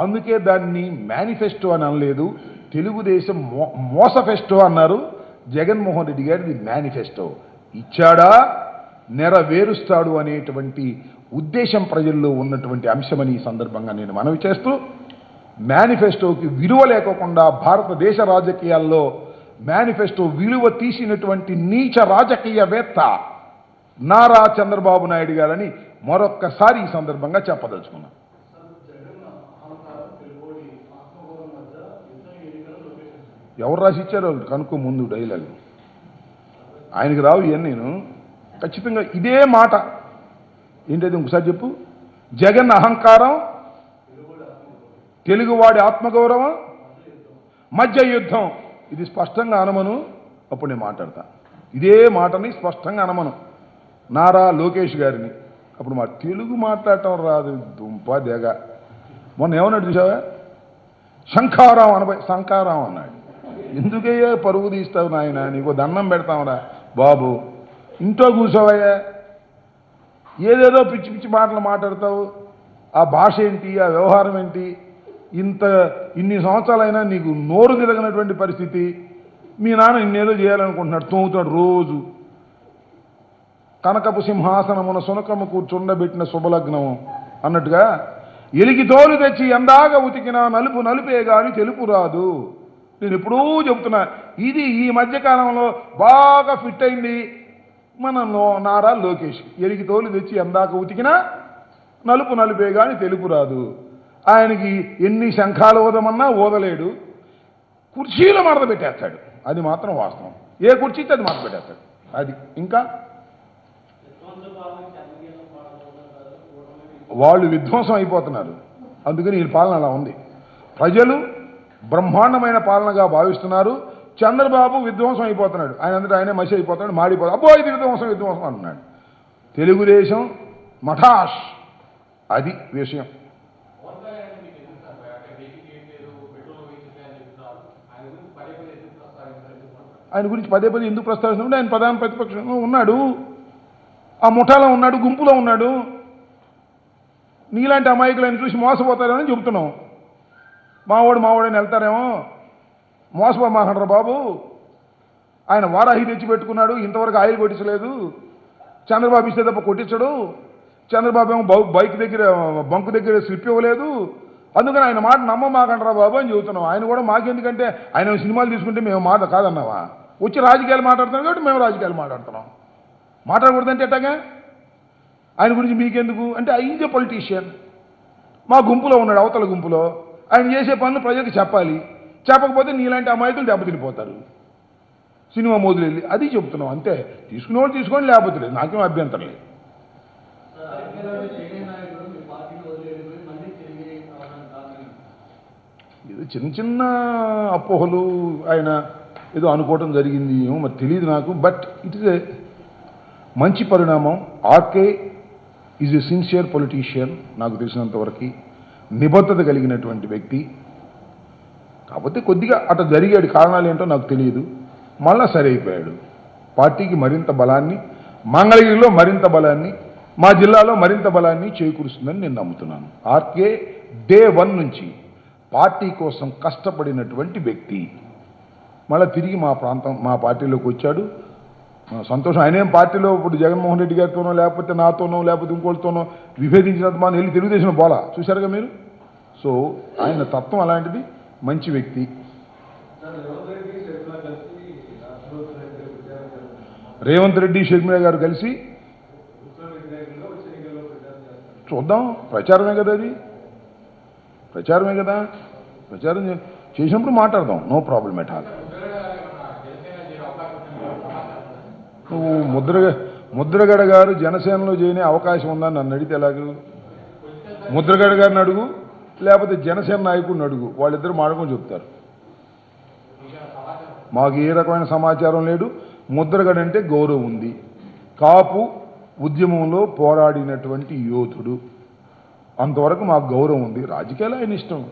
అందుకే దాన్ని మేనిఫెస్టో అని అనలేదు. తెలుగుదేశం మో మోసఫెస్టో అన్నారు. జగన్మోహన్ రెడ్డి గారిది మేనిఫెస్టో. ఇచ్చాడా? నెరవేరుస్తాడు అనేటువంటి ఉద్దేశం ప్రజల్లో ఉన్నటువంటి అంశమని ఈ సందర్భంగా నేను మనవి చేస్తూ మేనిఫెస్టోకి విలువ లేకోకుండా భారతదేశ రాజకీయాల్లో మేనిఫెస్టో విలువ తీసినటువంటి నీచ రాజకీయవేత్త నారా చంద్రబాబు నాయుడు గారని మరొక్కసారి ఈ సందర్భంగా చెప్పదలుచుకున్నాను. ఎవరు రాసి ఇచ్చారో కనుక్కో ముందు డైలాగ్. ఆయనకి రావు ఇవన్నీ నేను. ఖచ్చితంగా ఇదే మాట. ఏంటది ఇంకోసారి చెప్పు? జగన్ అహంకారం తెలుగువాడి ఆత్మగౌరవం మధ్య యుద్ధం. ఇది స్పష్టంగా అనమను. అప్పుడు నేను మాట్లాడతా. ఇదే మాటని స్పష్టంగా అనమను. నారా లోకేష్ గారిని. అప్పుడు మా తెలుగు మాట్లాడటం రాదు. దుంప దేగ. మొన్న ఏమన్నాడు చూసావా? శంఖారాం అనబై శంఖారాం అన్నాడు. ఎందుకయ్యా పరుగు తీస్తావు నాయన? నీకు దండం పెడతావురా. బాబు ఇంట్లో కూర్చోవయ్యా. ఏదేదో పిచ్చి పిచ్చి మాటలు మాట్లాడతావు. ఆ భాష ఏంటి? ఆ వ్యవహారం ఏంటి? ఇంత ఇన్ని సంవత్సరాలైనా నీకు నోరు తిరగనటువంటి పరిస్థితి. మీ నాన్న ఇన్నేదో చేయాలనుకుంటున్నాడు. తోముతాడు రోజు. కనకపు సింహాసనమున సునకము కూర్చుండబెట్టిన శుభలగ్నం అన్నట్టుగా ఎలికి తోలు తెచ్చి ఎందాక ఉతికినా నలుపు నలుపే గాని తెలుపు రాదు. నేను ఎప్పుడూ చెబుతున్నా ఇది ఈ మధ్యకాలంలో బాగా ఫిట్ అయింది. మన నో- నారా లోకేష్ ఎరిగి తోలు తెచ్చి ఎందాక ఉతికినా నలుపు నలుపే కానీ తెలుపు రాదు. ఆయనకి ఎన్ని శంఖాలు ఊదమన్నా ఊదలేడు. కుర్చీలో మడత పెట్టేస్తాడు. అది మాత్రం వాస్తవం. ఏ కుర్చీ అది మడత పెట్టేస్తాడు. అది ఇంకా వాళ్ళు విధ్వంసం అయిపోతున్నారు. అందుకని ఈ పాలన అలా ఉంది. ప్రజలు బ్రహ్మాండమైన పాలనగా భావిస్తున్నారు. చంద్రబాబు విధ్వంసం అయిపోతున్నాడు. ఆయన అందరూ ఆయనే మసి అయిపోతున్నాడు మాడిపోతాడు అబ్బో ఇది విధ్వంసం విధ్వంసం అంటున్నాడు. తెలుగుదేశం మఠాష్. అది విషయం. ఆయన గురించి పదే పదే ఎందుకు ప్రస్తావిస్తున్నాడు ఆయన ప్రధాన ప్రతిపక్షంలో ఉన్నాడు. ఆ ముఠాలో ఉన్నాడు గుంపులో ఉన్నాడు. నీలాంటి అమాయకులు ఆయన చూసి మోసపోతారని చెబుతున్నాం. మావాడు మావాడని వెళ్తారేమో? మోసపోమాకండ్రా బాబు. ఆయన వారాహి తెచ్చి పెట్టుకున్నాడు ఇంతవరకు ఆయిల్ కొట్టించలేదు. చంద్రబాబు ఇస్తే తప్ప కొట్టించడు. చంద్రబాబు ఏమో బౌ- బైక్ దగ్గర బంకు దగ్గర స్లిప్ ఇవ్వలేదు. అందుకని ఆయన మాట నమ్మమాకండ్రా బాబు అని చెబుతున్నాం. ఆయన కూడా మాకెందుకంటే ఆయన సినిమాలు తీసుకుంటే మేము మాట కాదన్నావా? వచ్చి రాజకీయాలు మాట్లాడుతున్నాం కాబట్టి మేము రాజకీయాలు మాట్లాడుతున్నాం. మాట్లాడకూడదంటే ఎట్టాగా? ఆయన గురించి మీకెందుకు? అంటే ఈజ్ ఎ పొలిటీషియన్. మా గుంపులో ఉన్నాడు అవతల గుంపులో. ఆయన చేసే పనులు ప్రజలకు చెప్పాలి. చెప్పకపోతే నీలాంటి అమాయకులు దెబ్బతినిపోతారు. సినిమా మొదలు వెళ్ళి అది చెప్తున్నాం అంతే. తీసుకునేవాడు తీసుకొని లేకపోతే లేదు. నాకేం అభ్యంతరం లేదు. ఏదో చిన్న చిన్న అపోహలు ఆయన ఏదో అనుకోవటం జరిగింది ఏమో మరి తెలియదు నాకు. బట్ ఇట్ ఇస్ ఏ మంచి పరిణామం. RK is a sincere politician నాకు తెలిసినంతవరకు. నిబద్ధత కలిగినటువంటి వ్యక్తి. కాకపోతే కొద్దిగా అట జరిగాడు కారణాలు ఏంటో నాకు తెలియదు. మళ్ళా సరి అయిపోయాడు పార్టీకి మరింత బలాన్ని మంగళగిరిలో మరింత బలాన్ని మా జిల్లాలో మరింత బలాన్ని చేకూరుస్తుందని నేను నమ్ముతున్నాను. ఆర్కే డే వన్ నుంచి పార్టీ కోసం కష్టపడినటువంటి వ్యక్తి. మళ్ళీ తిరిగి మా ప్రాంతం మా పార్టీలోకి వచ్చాడు. సంతోషం. ఆయనేం పార్టీలో ఇప్పుడు జగన్మోహన్ రెడ్డి గారితోనో లేకపోతే నాతోనో లేకపోతే ఇంకోళ్ళతోనో విభేదించినంత మనం వెళ్ళి తెలుగుదేశం పోలా. చూశారుగా మీరు? సో ఆయన తత్వం అలాంటిది. మంచి వ్యక్తి. రేవంత్ రెడ్డి షర్మిల గారు కలిసి చూద్దాం. ప్రచారమే కదా అది. ప్రచారమే కదా. ప్రచారం చేసినప్పుడు మాట్లాడదాం. No problem at all. నువ్వు ముద్రగ ముద్రగడ గారు జనసేనలో చేయనే అవకాశం ఉందని నన్ను అడిగితే ఎలాగ. ముద్రగడ గారిని అడుగు. లేకపోతే జనసేన నాయకుడిని అడుగు. వాళ్ళిద్దరు మాడకం చెప్తారు. మాకు ఏ రకమైన సమాచారం లేడు ముద్రగడ అంటే గౌరవం ఉంది. కాపు ఉద్యమంలో పోరాడినటువంటి యోధుడు. అంతవరకు మాకు గౌరవం ఉంది. రాజకీయాలు ఆయన ఇష్టం.